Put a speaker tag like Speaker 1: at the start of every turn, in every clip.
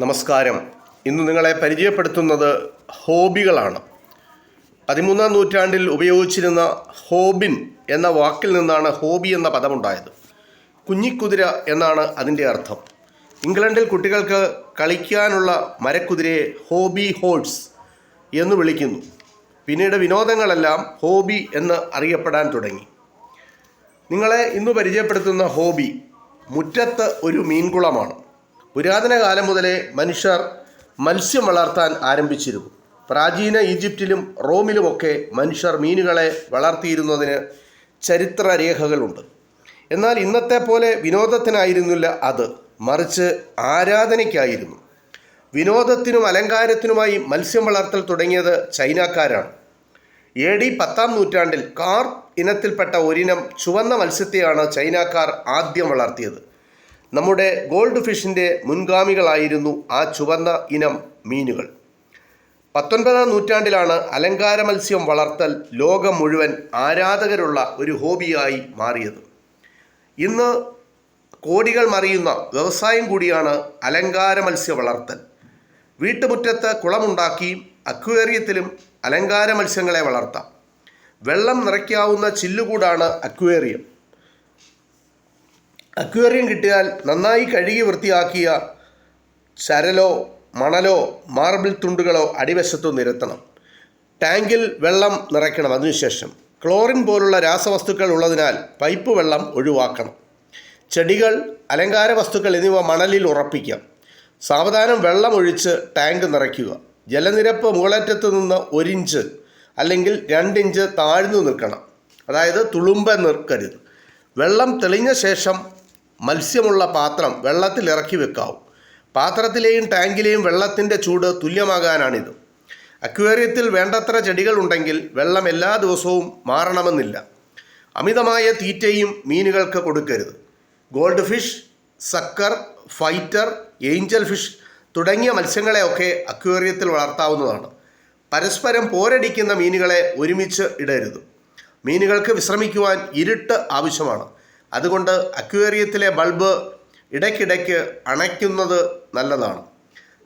Speaker 1: നമസ്കാരം. ഇന്ന് നിങ്ങളെ പരിചയപ്പെടുത്തുന്നത് ഹോബികളാണ്. പതിമൂന്നാം നൂറ്റാണ്ടിൽ ഉപയോഗിച്ചിരുന്ന ഹോബിൻ എന്ന വാക്കിൽ നിന്നാണ് ഹോബി എന്ന പദമുണ്ടായത്. കുഞ്ഞിക്കുതിര എന്നാണ് അതിന്റെ അർത്ഥം. ഇംഗ്ലണ്ടിൽ കുട്ടികൾക്ക് കളിക്കാനുള്ള മരക്കുതിരയെ ഹോബി ഹോൾസ് എന്ന് വിളിക്കുന്നു. പിന്നീട് വിനോദങ്ങളെല്ലാം ഹോബി എന്ന് അറിയപ്പെടാൻ തുടങ്ങി. നിങ്ങളെ ഇന്ന് പരിചയപ്പെടുത്തുന്ന ഹോബി മുറ്റത്ത് ഒരു മീൻകുളമാണ്. പുരാതന കാലം മുതലേ മനുഷ്യർ മത്സ്യം വളർത്താൻ ആരംഭിച്ചിരുന്നു. പ്രാചീന ഈജിപ്തിലും റോമിലുമൊക്കെ മനുഷ്യർ മീനുകളെ വളർത്തിയിരുന്നതിന് ചരിത്രരേഖകളുണ്ട്. എന്നാൽ ഇന്നത്തെ പോലെ വിനോദത്തിനായിരുന്നില്ല അത്. മറിച്ച് ആരാധനയ്ക്കായിരുന്നു. വിനോദത്തിനും അലങ്കാരത്തിനുമായി മത്സ്യം വളർത്തൽ തുടങ്ങിയത് ചൈനക്കാരാണ്. എ ഡി പത്താം നൂറ്റാണ്ടിൽ കാർ ഇനത്തിൽപ്പെട്ട ഒരിനം ചുവന്ന മത്സ്യത്തെയാണ് ചൈനക്കാർ ആദ്യം വളർത്തിയത്. നമ്മുടെ ഗോൾഡ് ഫിഷിന്റെ മുൻഗാമികളായിരുന്നു ആ ചുവന്ന ഇനം മീനുകൾ. പത്തൊൻപതാം നൂറ്റാണ്ടിലാണ് അലങ്കാര മത്സ്യം വളർത്തൽ ലോകം മുഴുവൻ ആരാധകരുള്ള ഒരു ഹോബിയായി മാറിയത്. ഇന്ന് കോടികൾ മറിയുന്ന വ്യവസായം കൂടിയാണ് അലങ്കാര മത്സ്യ വളർത്തൽ. വീട്ടുമുറ്റത്ത് കുളമുണ്ടാക്കിയും അക്വേറിയത്തിലും അലങ്കാര മത്സ്യങ്ങളെ വളർത്താം. വെള്ളം നിറയ്ക്കാവുന്ന ചില്ലുകൂടാണ് അക്വേറിയം. അക്വേറിയം കിട്ടിയാൽ നന്നായി കഴുകി വൃത്തിയാക്കിയ ചരലോ മണലോ മാർബിൾ തുണ്ടുകളോ അടിവശത്തു നിരത്തണം. ടാങ്കിൽ വെള്ളം നിറയ്ക്കണം അതിനുശേഷം. ക്ലോറിൻ പോലുള്ള രാസവസ്തുക്കൾ ഉള്ളതിനാൽ പൈപ്പ് വെള്ളം ഒഴിവാക്കണം. ചെടികൾ അലങ്കാര വസ്തുക്കൾ എന്നിവ മണലിൽ ഉറപ്പിക്കാം. സാവധാനം വെള്ളം ഒഴിച്ച് ടാങ്ക് നിറയ്ക്കുക. ജലനിരപ്പ് മുകളറ്റത്ത് നിന്ന് ഒരിഞ്ച് അല്ലെങ്കിൽ രണ്ടിഞ്ച് താഴ്ന്നു നിൽക്കണം. അതായത് തുളുമ്പ നിൽക്കരുത് വെള്ളം തെളിഞ്ഞ ശേഷം മത്സ്യമുള്ള പാത്രം വെള്ളത്തിൽ ഇറക്കി വെക്കാവും. പാത്രത്തിലെയും ടാങ്കിലെയും വെള്ളത്തിന്റെ ചൂട് തുല്യമാകാനാണിത്. അക്വേറിയത്തിൽ വേണ്ടത്ര ചെടികൾ ഉണ്ടെങ്കിൽ വെള്ളം എല്ലാ ദിവസവും മാറണമെന്നില്ല. അമിതമായ തീറ്റയും മീനുകൾക്ക് കൊടുക്കരുത്. Gold fish sucker fighter angel fish തുടങ്ങിയ മത്സ്യങ്ങളെയൊക്കെ അക്വേറിയത്തിൽ വളർത്താവുന്നതാണ്. പരസ്പരം പോരടിക്കുന്ന മീനുകളെ ഒരുമിച്ച് ഇടരുത്. മീനുകൾക്ക് വിശ്രമിക്കുവാൻ ഇരുട്ട് ആവശ്യമാണ്. അതുകൊണ്ട് അക്വേറിയത്തിലെ ബൾബ് ഇടയ്ക്കിടയ്ക്ക് അണയ്ക്കുന്നത് നല്ലതാണ്.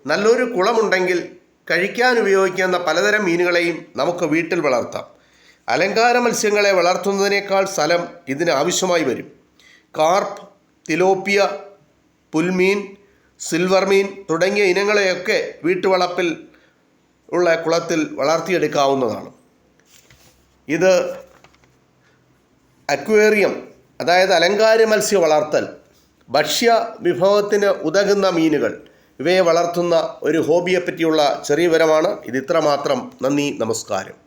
Speaker 1: നല്ലൊരു കുളമുണ്ടെങ്കിൽ കഴിക്കാൻ ഉപയോഗിക്കുന്ന പലതരം മീനുകളെയും നമുക്ക് വീട്ടിൽ വളർത്താം. അലങ്കാര മത്സ്യങ്ങളെ വളർത്തുന്നതിനേക്കാൾ സ്ഥലം ഇതിന് ആവശ്യമായി വരും. കാർപ്പ് തിലോപ്പിയ പുൽമീൻ സിൽവർ മീൻ തുടങ്ങിയ ഇനങ്ങളെയൊക്കെ വീട്ടുവളപ്പിൽ ഉള്ള കുളത്തിൽ വളർത്തിയെടുക്കാവുന്നതാണ്. ഇത് അക്വേറിയം അതായത് അലങ്കാര മത്സ്യ വളർത്തൽ ഭക്ഷ്യ വിഭവത്തിന് ഉതകുന്ന മീനുകൾ ഇവയെ വളർത്തുന്ന ഒരു ഹോബിയെ പറ്റിയുള്ള ചെറിയ വിവരമാണ്. ഇത് ഇത്രമാത്രം നന്ദി നമസ്കാരം.